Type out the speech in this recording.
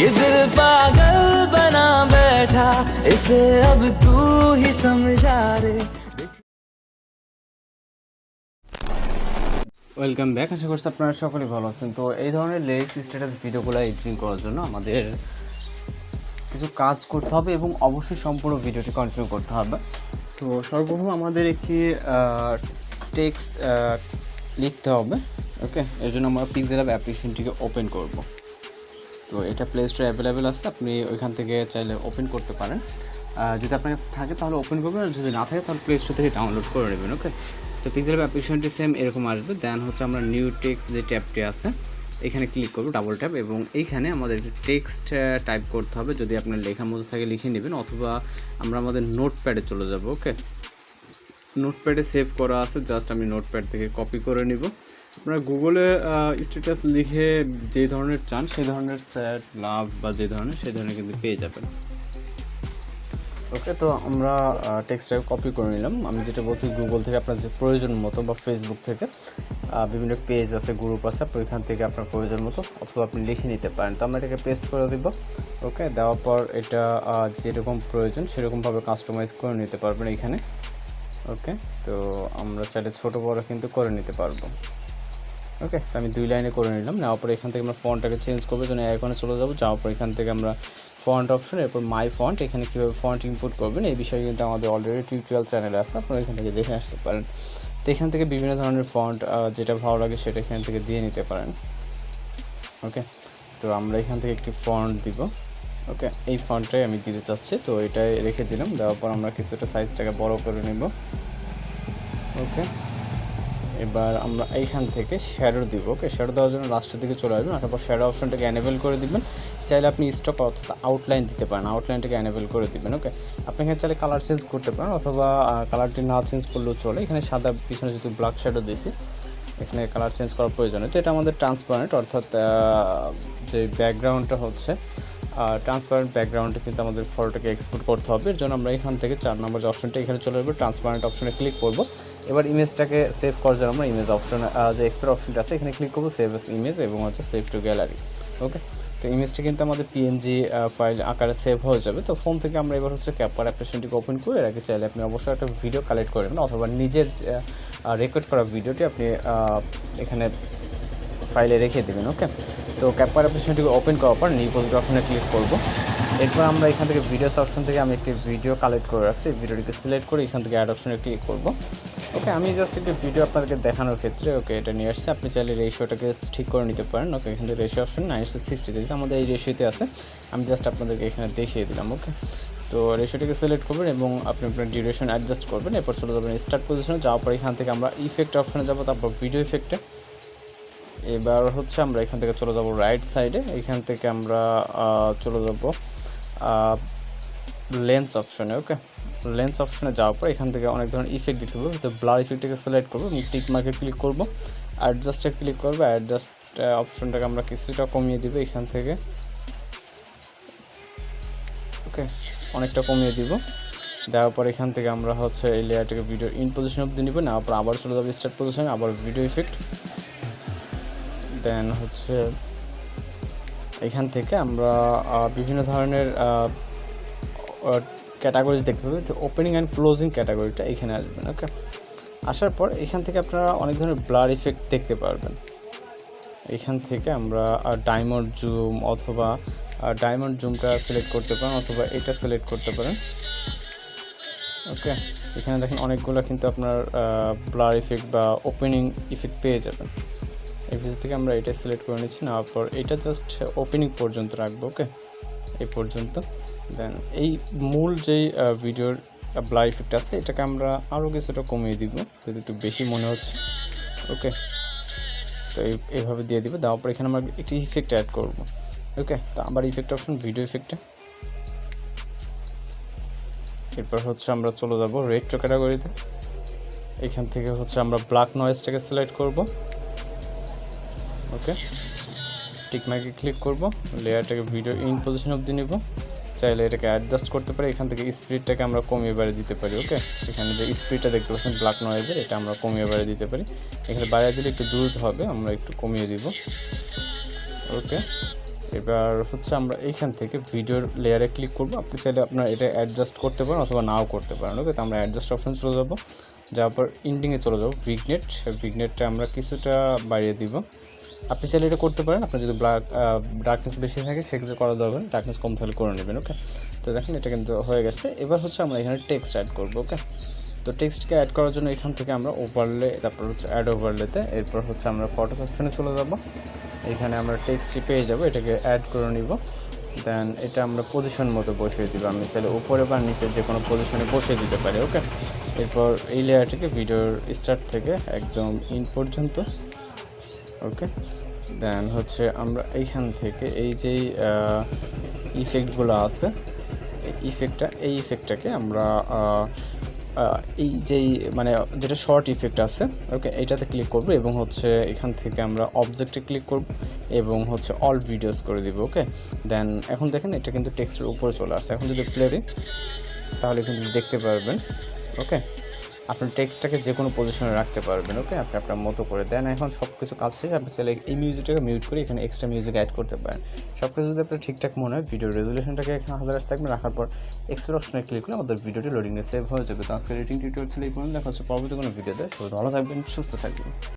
ये दिल पागल बना बैठा इसे अब तू ही समझा रे ওয়েলকাম ব্যাক আশা করছি আপনারা সকলে ভালো আছেন তো এই ধরনের লিরিক্স স্ট্যাটাস ভিডিওগুলো এডিটিং করার জন্য আমাদের কিছু কাজ করতে হবে এবং অবশ্যই সম্পূর্ণ ভিডিওটি কন্টিনিউ করতে হবে তো সর্বপ্রথম আমাদের একটি টেক্সট লিখতে হবে ওকে এর জন্য আমরা পিক্সেল অ্যাপ অ্যাপ্লিকেশনটিকে ওপেন করব তো এটা প্লে স্টোরে অ্যাভেলেবেল আছে, আপনি ওইখান থেকে চাইলে ওপেন করতে পারেন। যদি আপনার কাছে থাকে তাহলে ওপেন করবেন, আর যদি না থাকে তাহলে প্লে স্টোর থেকে ডাউনলোড করে নেবেন ওকে তো পিক্সেল অ্যাপ অ্যাপ্লিকেশনটি সেম এরকম আসবে। দেন হচ্ছে আমরা নিউ টেক্সট যে ট্যাবটি আছে, এখানে ক্লিক করব ডাবল ট্যাপ এবং এইখানে আমাদের টেক্সট টাইপ করতে হবে। যদি আপনার লেখার মধ্যে থাকে লিখে নেবেন, অথবা আমরা আমাদের নোটপ্যাডে চলে যাব ওকে নোটপ্যাডে সেভ করা আছে জাস্ট আমি নোটপ্যাড থেকে কপি করে নিব। আপনারা গুগলে স্ট্যাটাস লিখে যে ধরনের চান, সেই ধরনের স্যাট লাভ বা যে ধরনের, সেই ধরনের কিন্তু পেয়ে যাবেন। ওকে তো আমরা টেক্সটটাকে কপি করে নিলাম। আমি যেটা বলছি গুগল থেকে আপনার যে প্রয়োজন মতো বা ফেসবুক থেকে বিভিন্ন পেজ আছে গ্রুপ আছে আপনি ওইখান থেকে আপনার প্রয়োজন মতো অথবা আপনি লিখে নিতে পারেন। তো আমরা এটাকে পেস্ট করে দিব। ওকে দেওয়ার পর এটা যেরকম প্রয়োজন, সেরকমভাবে কাস্টমাইজ করে নিতে পারবেন এখানে। ওকে তো আমরা চাইলে ছোটো বড় কিন্তু করে নিতে পারব। ওকে তো আমি দুই লাইনে করে নিলাম। নেওয়ার পরে এখান থেকে আমরা ফন্টটাকে চেঞ্জ করব জন্য এখানে চলে যাব। যাওয়ার পর এখান থেকে আমরা ফন্ট অপশন এরপর মাই ফন্ট এখানে কীভাবে ফন্ট ইনপুট করবেন, এই বিষয়ে কিন্তু আমাদের অলরেডি টিউটোরিয়াল চ্যানেল আছে। আপনারা এখান থেকে দেখে আসতে পারেন। তো এখান থেকে বিভিন্ন ধরনের ফন্ট যেটা ভালো লাগে সেটা এখান থেকে দিয়ে নিতে পারেন। ওকে তো আমরা এখান থেকে একটি ফন্ট দিব। ওকে এই ফন্টটাই আমি দিতে চাচ্ছি। তো এটাই রেখে দিলাম। দেওয়ার পর আমরা কিছুটা সাইজটাকে বড় করে নেব। ওকে এবার আমরা এইখান থেকে শ্যাডো দিব ওকে শ্যাডো দেওয়ার জন্য লাস্টের দিকে চলে আসবেন। তারপর শ্যাডো অপশনটাকে অ্যানেবেল করে দিবেন। চাইলে আপনি স্টক অর্থাৎ আউটলাইন দিতে পারেন। আউটলাইনটাকে অ্যানেবেল করে দিবেন ওকে আপনি এখানে চাইলে কালার চেঞ্জ করতে পারেন, অথবা কালারটি না চেঞ্জ করলেও চলে। এখানে সাদা পিছনে যেহেতু ব্ল্যাক শ্যাডো দিয়েছি, এখানে কালার চেঞ্জ করার প্রয়োজন তো এটা আমাদের ট্রান্সপারেন্ট অর্থাৎ যে ব্যাকগ্রাউন্ডটা হচ্ছে ট্রান্সপারেন্ট ব্যাকগ্রাউন্ডে কিন্তু আমাদের ফটোটাকে এক্সপোর্ট করতে হবে। এর জন্য আমরা এখান থেকে চার নম্বর যে অপশনটা এখানে চলে যাব ট্রান্সপারেন্ট অপশনে ক্লিক করব। এবার ইমেজটাকে সেভ করার জন্য আমরা ইমেজ অপশন যে এক্সপোর্ট অপশনটা আছে, এখানে ক্লিক করব সেভ এস ইমেজ এবং হচ্ছে সেভ টু গ্যালারি ওকে তো ইমেজটা কিন্তু আমাদের পিএনজি ফাইল আকারে সেভ হয়ে যাবে। তো ফোন থেকে আমরা এবার হচ্ছে ক্যাপার অ্যাপ্লিকেশনটিকে ওপেন করে আগে চাইলে আপনি অবশ্যই একটা ভিডিও কালেক্ট করে অথবা নিজের রেকর্ড করা ভিডিওটি আপনি এখানে ফাইলে রেখে দেবেন ওকে তো ক্যাপার অ্যাপ্লিকেশনটিকে ওপেন করার পর নিউপোজিট অপশনে ক্লিক করব। এরপর আমরা এখান থেকে ভিডিওস অপশন থেকে আমি একটি ভিডিও কালেক্ট করে রাখছি। ভিডিওটিকে সিলেক্ট করে এখান থেকে অ্যাড অপশনে ক্লিক করব। ওকে আমি জাস্ট একটি ভিডিও আপনাদেরকে দেখানোর ক্ষেত্রে ওকে এটা নিয়ে আসছি। আপনি চাইলে রেশিওটাকে ঠিক করে নিতে পারেন ওকে এখান থেকে ratio option nine two sixty যেহেতু আমাদের এই রেশিওতে আছে, আমি জাস্ট আপনাদেরকে এখানে দেখিয়ে দিলাম ওকে তো রেশিওটিকে সিলেক্ট করবেন এবং আপনি আপনার ডিউরেশন অ্যাডজাস্ট করবেন। এরপর চলে যাবেন স্টার্ট পজিশনে যাওয়ার পর এখান থেকে আমরা ইফেক্ট অপশনে যাব, তারপর ভিডিও ইফেক্টে এবার হচ্ছে আমরা এখান থেকে চলে যাব রাইট সাইডে এখান থেকে আমরা চলে যাব লেন্স অপশনে ওকে লেন্স অপশনে যাওয়ার পর এখান থেকে অনেক ধরনের ইফেক্ট দিতে হবে। তো ব্লার ইফেক্টটাকে সিলেক্ট করব টিক মার্কে ক্লিক করব। অ্যাডজাস্টে ক্লিক করব অ্যাডজাস্ট অপশনটাকে আমরা কিছুটা কমিয়ে দিব এখান থেকে। ওকে অনেকটা কমিয়ে দিব। দেওয়ার পর এখান থেকে আমরা হচ্ছে এই লেয়ারটাকে ভিডিও ইন পজিশন অব্দি নিব। নেওয়ার পর আবার চলে যাব স্টার্ট পজিশনে আবার ভিডিও ইফেক্ট দেন হচ্ছে এখান থেকে আমরা বিভিন্ন ধরনের ক্যাটাগরিজ দেখতে পাবেন তো ওপেনিং অ্যান্ড ক্লোজিং ক্যাটাগরিটা এখানে আসবেন ওকে আসার পর এখান থেকে আপনারা অনেক ধরনের ব্লার ইফেক্ট দেখতে পারবেন। এখান থেকে আমরা ডায়মন্ড জুম অথবা ডায়মন্ড জুমটা সিলেক্ট করতে পারেন অথবা এটা সিলেক্ট করতে পারেন। ওকে এখানে দেখেন অনেকগুলো কিন্তু আপনার ব্লার ইফেক্ট বা ওপেনিং ইফেক্ট পেয়ে যাবেন। এই ভিতর থেকে আমরা এটা সিলেক্ট করে নিচ্ছি, নেওয়ার পর এটা জাস্ট ওপেনিং পর্যন্ত রাখব ওকে এই পর্যন্ত। দেন এই মূল যেই ভিডিওর ব্লার ইফেক্ট আছে, এটাকে আমরা আরও কিছুটা কমিয়ে দিব, যদি একটু বেশি মনে হচ্ছে ওকে তো এই এইভাবে দিয়ে দিব, দেওয়ার পর এখানে আমরা একটি ইফেক্ট অ্যাড করব ওকে তো আবার ইফেক্ট অপশন ভিডিও ইফেক্টে এরপর হচ্ছে আমরা চলে যাব রেট্রো ক্যাটাগরিতে এখান থেকে হচ্ছে আমরা ব্ল্যাক নয়েজটাকে সিলেক্ট করব। ওকে টিকমাইকে ক্লিক করব। লেয়ারটাকে ভিডিও ইন পজিশন অবধি নিব। চাইলে এটাকে অ্যাডজাস্ট করতে পারি। এখান থেকে স্পিডটাকে আমরা কমিয়ে বাড়িয়ে দিতে পারি ওকে এখানে যে স্পিডটা দেখতে পাচ্ছেন ব্ল্যাক নয়েজের এটা আমরা কমিয়ে বাড়িয়ে দিতে পারি। এখানে বাড়িয়ে দিলে একটু দ্রুত হবে, আমরা একটু কমিয়ে দিব। ওকে এবার হচ্ছে আমরা এইখান থেকে ভিডিওর লেয়ারে ক্লিক করব। আপনি চাইলে আপনার এটা অ্যাডজাস্ট করতে পারেন অথবা নাও করতে পারেন ওকে তো আমরা অ্যাডজাস্ট অপশন চলে যাব। যাওয়ার পর ইন্ডিংয়ে চলে যাব। ভিগনেট ভিগনেটটা আমরা কিছুটা বাড়িয়ে দিব। আপনি চাইলে এটা করতে পারেন। আপনার যদি ব্ল্যাক ডার্কনেস বেশি থাকে, সেক্ষেত্রে করা দরকার ডার্কনেস কম থাকলে করে নেবেন ওকে তো দেখেন, এটা কিন্তু হয়ে গেছে। এবার হচ্ছে আমরা এখানে টেক্সট অ্যাড করব ওকে তো টেক্সটকে অ্যাড করার জন্য এখান থেকে আমরা ওভারলে তারপর হচ্ছে অ্যাড ওভারলেতে এরপর হচ্ছে আমরা ফটোস অপশনে চলে যাব। এখানে আমরা টেক্সটটি পেয়ে যাব, এটাকে অ্যাড করে নিব। দেন এটা আমরা পজিশন মতো বসিয়ে দিব। আমি চাইলে উপরে বা নিচে যে কোনো পজিশনে বসিয়ে দিতে পারি ওকে এরপর এই লেয়ারটিকে ভিডিওর স্টার্ট থেকে, একদম ইন পর্যন্ত ওকে দেন হচ্ছে আমরা এইখান থেকে এই যেই ইফেক্টগুলো আছে ইফেক্টটা এই ইফেক্টটাকে আমরা এই যেই মানে যেটা শর্ট ইফেক্ট আছে ওকে এইটাতে ক্লিক করব এবং হচ্ছে এখান থেকে আমরা অবজেক্টে ক্লিক করব এবং হচ্ছে অল ভিডিওস করে দিব ওকে দেন এখন দেখেন এটা কিন্তু টেক্সটের উপরে চলে আসছে। এখন যদি প্লে দিই, তাহলে কিন্তু দেখতে পারবেন ওকে আপনি টেক্সটটাকে যে কোনো পজিশনে রাখতে পারবেন ওকে আপনি আপনার মতো করে দেন। এখন সব কিছু কাজ শেষ, আপনি চাইলে এই মিউজিকটাকে মিউট করে এখানে এক্সট্রা মিউজিক অ্যাড করতে পারেন। সব কিছু যদি আপনার ঠিকঠাক মনে হয় ভিডিও রেজলিউশনটাকে এখানে হাজার আসতে থাকবে রাখার পর এক্সপ্লোর অপশনে ক্লিক করলে আমাদের ভিডিওটি লোডিংয়ে সেভ হয়ে যাবে। তো আজকে রেটিং টিউটোরিয়াল ছিল এই পর্যন্ত। দেখা হচ্ছে পরবর্তী কোনো ভিডিওতে সবাই ভালো থাকবেন, সুস্থ থাকবেন।